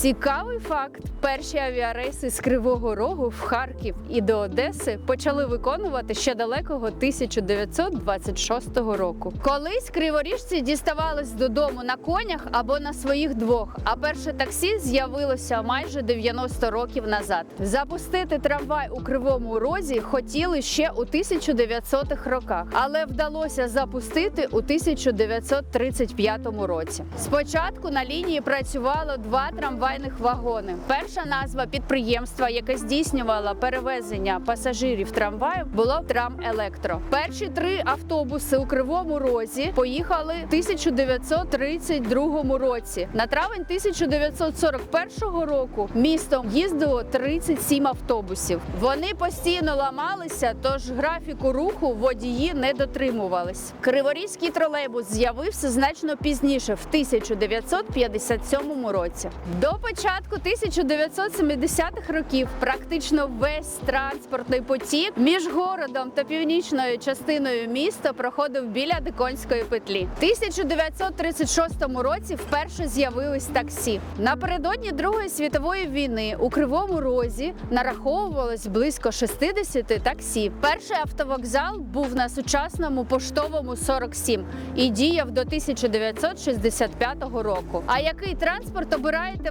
Цікавий факт: перші авіарейси з Кривого Рогу в Харків і до Одеси почали виконувати ще далекого 1926 року. Колись криворіжці діставались додому на конях або на своїх двох. А перше таксі з'явилося майже 90 років назад. Запустити трамвай у Кривому Розі хотіли ще у 1900-х роках, але вдалося запустити у 1935 році. Спочатку на лінії працювало два трамвайних вагони. Перша назва підприємства, яке здійснювало перевезення пасажирів трамваю, було Трам Електро. Перші три автобуси у Кривому Розі поїхали в 1932 році. На травень 1941 року містом їздило 37 автобусів. Вони постійно ламалися, тож графіку руху водії не дотримувались. Криворізький тролейбус з'явився значно пізніше, в 1957 році. До початку 1970-х років практично весь транспортний потік між городом та північною частиною міста проходив біля Диконської петлі. В 1936 році вперше з'явились таксі. Напередодні Другої світової війни у Кривому Розі нараховувалось близько 60 таксі. Перший автовокзал був на сучасному поштовому 47 і діяв до 1965 року. А який транспорт обираєте